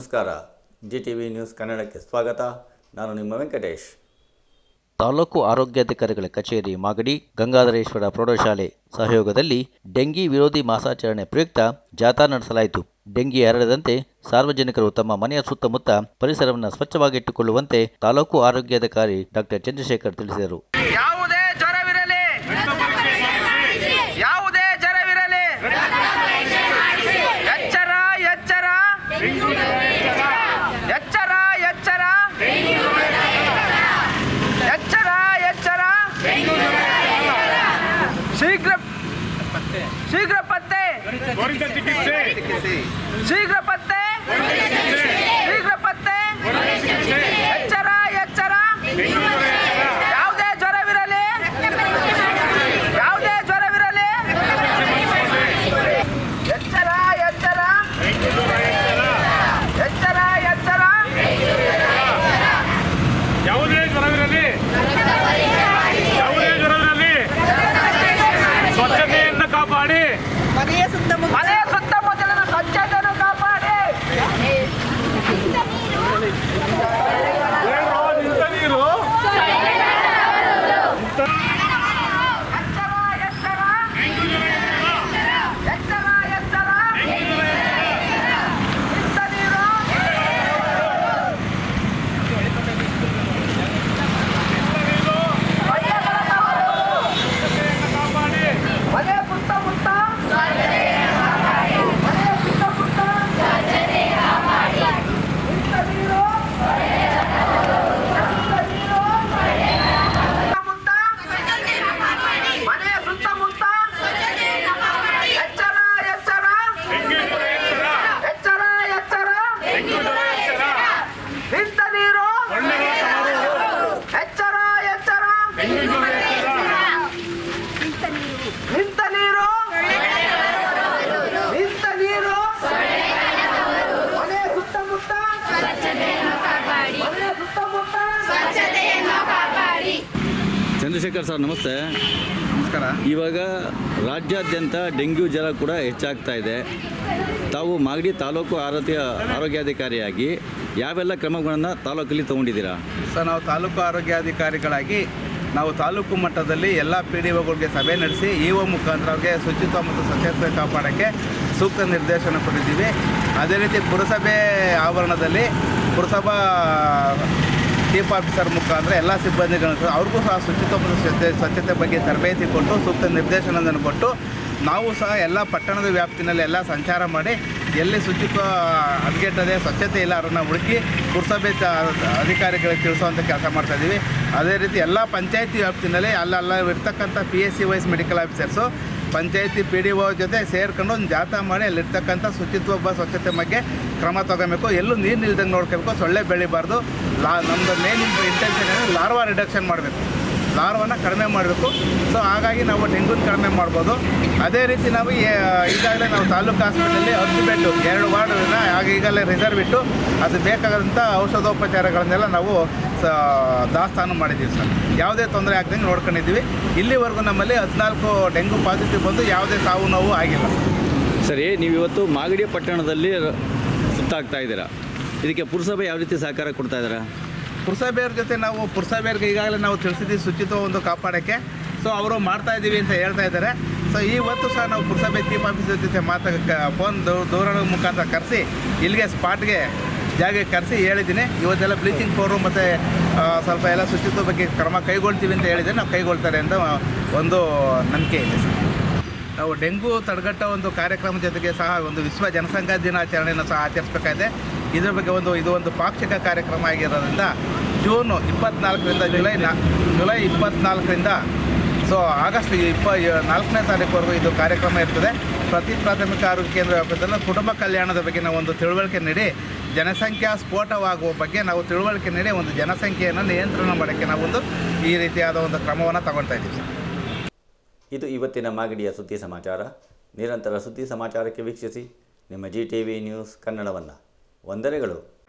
ನಮಸ್ಕಾರ. G T V news ಕನ್ನಡಕ್ಕೆ ಸ್ವಾಗತ. ನಾನು ನಿಮ್ಮ ವೆಂಕಟೇಶ್. ತಾಲೂಕು ಆರೋಗ್ಯಾಧಿಕಾರಿಗಳ ಕಚೇರಿ ಮಾಗಡಿ, ಗಂಗಾಧರೇಶ್ವರ ಪ್ರೌಢಶಾಲೆ ಸಹಯೋಗದಲ್ಲಿ ಡೆಂಗಿ ವಿರೋಧಿ ಮಾಸಾಚರಣೆ ಪ್ರಯುಕ್ತ ಜಾಥಾ ನಡೆಸಲಾಯಿತು. ಡೆಂಗಿ ಹರಡದಂತೆ ಸಾರ್ವಜನಿಕರು ತಮ್ಮ ಮನೆಯ ಸುತ್ತಮುತ್ತ ಪರಿಸರವನ್ನು ಸ್ವಚ್ಛವಾಗಿಟ್ಟುಕೊಳ್ಳುವಂತೆ ತಾಲೂಕು ಆರೋಗ್ಯಾಧಿಕಾರಿ ಡಾಕ್ಟರ್ ಚಂದ್ರಶೇಖರ್ ತಿಳಿಸಿದರು. ಚಿಕಿತ್ಸೆ ಶೀಘ್ರ ಪತ್ತೆ Thank you. ಚಂದ್ರಶೇಖರ್ ಸರ್ ನಮಸ್ತೆ. ನಮಸ್ಕಾರ. ಇವಾಗ ರಾಜ್ಯಾದ್ಯಂತ ಡೆಂಗ್ಯೂ ಜ್ವರ ಕೂಡ ಹೆಚ್ಚಾಗ್ತಾ ಇದೆ. ತಾವು ಮಾಗಡಿ ತಾಲೂಕು ಆರೋಗ್ಯ ಆರೋಗ್ಯಾಧಿಕಾರಿಯಾಗಿ ಯಾವೆಲ್ಲ ಕ್ರಮಗಳನ್ನು ತಾಲೂಕಲ್ಲಿ ತಗೊಂಡಿದ್ದೀರಾ? ಸರ್ ನಾವು ತಾಲೂಕು ಆರೋಗ್ಯಾಧಿಕಾರಿಗಳಾಗಿ ನಾವು ತಾಲೂಕು ಮಟ್ಟದಲ್ಲಿ ಎಲ್ಲ ಪಿ ಡಿ ಒಗಳಿಗೆ ಸಭೆ ನಡೆಸಿ ಇ ಒ ಮುಖಾಂತರ ಅವ್ರಿಗೆ ಶುಚಿತ್ವ ಮತ್ತು ಸ್ವಚ್ಛತೆ ಕಾಪಾಡೋಕ್ಕೆ ಸೂಕ್ತ ನಿರ್ದೇಶನ ಕೊಟ್ಟಿದ್ದೀವಿ. ಅದೇ ರೀತಿ ಪುರಸಭೆ ಆವರಣದಲ್ಲಿ ಪುರಸಭಾ ಚೀಫ್ ಆಫೀಸರ್ ಮುಖಾಂತರ ಎಲ್ಲ ಸಿಬ್ಬಂದಿಗಳನ್ನು ಅವ್ರಿಗೂ ಸಹ ಶುಚಿತ್ವ ಸ್ವಚ್ಛತೆ ಸ್ವಚ್ಛತೆ ಬಗ್ಗೆ ತರಬೇತಿ ಕೊಟ್ಟು ಸೂಕ್ತ ನಿರ್ದೇಶನವನ್ನು ಕೊಟ್ಟು ನಾವು ಸಹ ಎಲ್ಲ ಪಟ್ಟಣದ ವ್ಯಾಪ್ತಿನಲ್ಲಿ ಎಲ್ಲ ಸಂಚಾರ ಮಾಡಿ ಎಲ್ಲಿ ಶುಚಿತ್ವ ಹದಗೆಟ್ಟದೆ ಸ್ವಚ್ಛತೆ ಇಲ್ಲ ಅವರನ್ನು ಹುಡುಕಿ ಪುರಸಭೆ ಅಧಿಕಾರಿಗಳಿಗೆ ತಿಳಿಸುವಂಥ ಕೆಲಸ ಮಾಡ್ತಾಯಿದ್ದೀವಿ ಅದೇ ರೀತಿ ಎಲ್ಲ ಪಂಚಾಯತಿ ವ್ಯಾಪ್ತಿನಲ್ಲಿ ಅಲ್ಲಲ್ಲ ಇರ್ತಕ್ಕಂಥ P S C wise medical officers ಪಂಚಾಯತಿ ಪಿ ಡಿ ಒ ಜೊತೆ ಸೇರ್ಕೊಂಡು ಒಂದು ಜಾಥಾ ಮಾಡಿ ಅಲ್ಲಿರ್ತಕ್ಕಂಥ ಶುಚಿತ್ವ ಬ ಸ್ವಚ್ಛತೆ ಬಗ್ಗೆ ಕ್ರಮ ತಗೋಬೇಕು. ಎಲ್ಲೂ ನೀರು ನಿಲ್ದಂಗೆ ನೋಡ್ಕೋಬೇಕು. ಸೊಳ್ಳೆ ಬೆಳಿಬಾರ್ದು. ಲಾ ನಮ್ಮದು ಮೇನ್ ಇಂಟೆನ್ಷನ್ ಏನಂದರೆ ಲಾರ್ವಾ ರಿಡಕ್ಷನ್ ಮಾಡಬೇಕು. ಲಾರ್ವನ್ನ ಕಡಿಮೆ ಮಾಡಬೇಕು. ಸೊ ಹಾಗಾಗಿ ನಾವು ಡೆಂಗೂನ ಕಡಿಮೆ ಮಾಡ್ಬೋದು. ಅದೇ ರೀತಿ ನಾವು ಈಗಾಗಲೇ ನಾವು ತಾಲೂಕು ಆಸ್ಪತ್ರೆಯಲ್ಲಿ ಹತ್ತು ಬೆಡ್ಡು ಎರಡು ವಾರ್ಡನ್ನು ಆಗ ಈಗಲೇ ರಿಸರ್ವ್ ಇಟ್ಟು ಅದು ಬೇಕಾದಂಥ ಔಷಧೋಪಚಾರಗಳನ್ನೆಲ್ಲ ನಾವು ದಾಸ್ತಾನು ಮಾಡಿದ್ದೀವಿ ಸರ್. ಯಾವುದೇ ತೊಂದರೆ ಆಗ್ದಂಗೆ ನೋಡ್ಕೊಂಡಿದ್ದೀವಿ. ಇಲ್ಲಿವರೆಗೂ ನಮ್ಮಲ್ಲಿ ಹದಿನಾಲ್ಕು ಡೆಂಗು ಪಾಸಿಟಿವ್ ಬಂದು ಯಾವುದೇ ಸಾವು ನೋವು ಆಗಿಲ್ಲ ಸರಿ. ನೀವು ಇವತ್ತು ಮಾಗಡಿ ಪಟ್ಟಣದಲ್ಲಿ ಸುತ್ತಾಗ್ತಾ ಇದ್ದೀರಾ? ಇದಕ್ಕೆ ಪುರಸಭೆ ಯಾವ ರೀತಿ ಸಹಕಾರ ಕೊಡ್ತಾ ಇದ್ದೀರಾ? ಪುರಸಭೆಯವ್ರ ಜೊತೆ ನಾವು ಪುರಸಭೆಯವ್ರಿಗೆ ಈಗಾಗಲೇ ನಾವು ತಿಳಿಸಿದ್ದೀವಿ ಶುಚಿತ್ವ ಒಂದು ಕಾಪಾಡೋಕ್ಕೆ. ಸೊ ಅವರು ಮಾಡ್ತಾ ಇದ್ದೀವಿ ಅಂತ ಹೇಳ್ತಾ ಇದ್ದಾರೆ. ಸೊ ಇವತ್ತು ಸಹ ನಾವು ಪುರಸಭೆ ಚೀಫ್ ಆಫೀಸರ್ ಜೊತೆ ಮಾತಾ ಫೋನ್ ದೂರದ ಮುಖಾಂತರ ಕರೆಸಿ, ಇಲ್ಲಿಗೆ ಸ್ಪಾಟ್ಗೆ ಜಾಗಕ್ಕೆ ಕರೆಸಿ ಹೇಳಿದ್ದೀನಿ. ಇವತ್ತೆಲ್ಲ ಬ್ಲೀಚಿಂಗ್ ಪೌಡ್ರು ಮತ್ತು ಸ್ವಲ್ಪ ಎಲ್ಲ ಶುಚಿತ್ವ ಬಗ್ಗೆ ಕ್ರಮ ಕೈಗೊಳ್ತೀವಿ ಅಂತ ಹೇಳಿದರೆ ನಾವು ಕೈಗೊಳ್ತಾರೆ ಅಂತ ಒಂದು ನಂಬಿಕೆ ಇದೆ ನಾವು ಡೆಂಗು ತಡೆಗಟ್ಟೋ ಒಂದು ಕಾರ್ಯಕ್ರಮ ಜೊತೆಗೆ ಸಹ ಒಂದು ವಿಶ್ವ ಜನಸಂಖ್ಯಾ ದಿನಾಚರಣೆಯನ್ನು ಸಹ ಆಚರಿಸಬೇಕಾಗಿದೆ. ಇದ್ರ ಬಗ್ಗೆ ಒಂದು, ಇದು ಒಂದು ಪಾಕ್ಷಿಕ ಕಾರ್ಯಕ್ರಮ ಆಗಿರೋದ್ರಿಂದ ಜೂನ್ ಇಪ್ಪತ್ನಾಲ್ಕರಿಂದ ಜುಲೈ ನಾ, ಜುಲೈ ಇಪ್ಪತ್ನಾಲ್ಕರಿಂದ ಸೊ ಆಗಸ್ಟ್ ಇಪ್ಪ, ನಾಲ್ಕನೇ ತಾರೀಕುವರೆಗೂ ಇದು ಕಾರ್ಯಕ್ರಮ ಇರ್ತದೆ. ಪ್ರತಿ ಪ್ರಾಥಮಿಕ ಆರೋಗ್ಯ ಕೇಂದ್ರ ವ್ಯಾಪ್ತಿಯಲ್ಲಿ ಕುಟುಂಬ ಕಲ್ಯಾಣದ ಬಗ್ಗೆ ನಾವು ಒಂದು ತಿಳುವಳಿಕೆ ನೀಡಿ, ಜನಸಂಖ್ಯಾ ಸ್ಫೋಟವಾಗುವ ಬಗ್ಗೆ ನಾವು ತಿಳುವಳಿಕೆ ನೀಡಿ ಒಂದು ಜನಸಂಖ್ಯೆಯನ್ನು ನಿಯಂತ್ರಣ ಮಾಡೋಕ್ಕೆ ನಾವು ಒಂದು ಈ ರೀತಿಯಾದ ಒಂದು ಕ್ರಮವನ್ನು ತಗೊಳ್ತಾ ಇದ್ದೀವಿ ಇದು ಇವತ್ತಿನ ಮಾಗಡಿಯ ಸುದ್ದಿ ಸಮಾಚಾರ. ನಿರಂತರ ಸುದ್ದಿ ಸಮಾಚಾರಕ್ಕೆ ವೀಕ್ಷಿಸಿ. ನಿಮ್ಮ ಜಿ ಟಿ ವಿ ನ್ಯೂಸ್ ಕನ್ನಡವನ್ನು. ವಂದನೆಗಳು.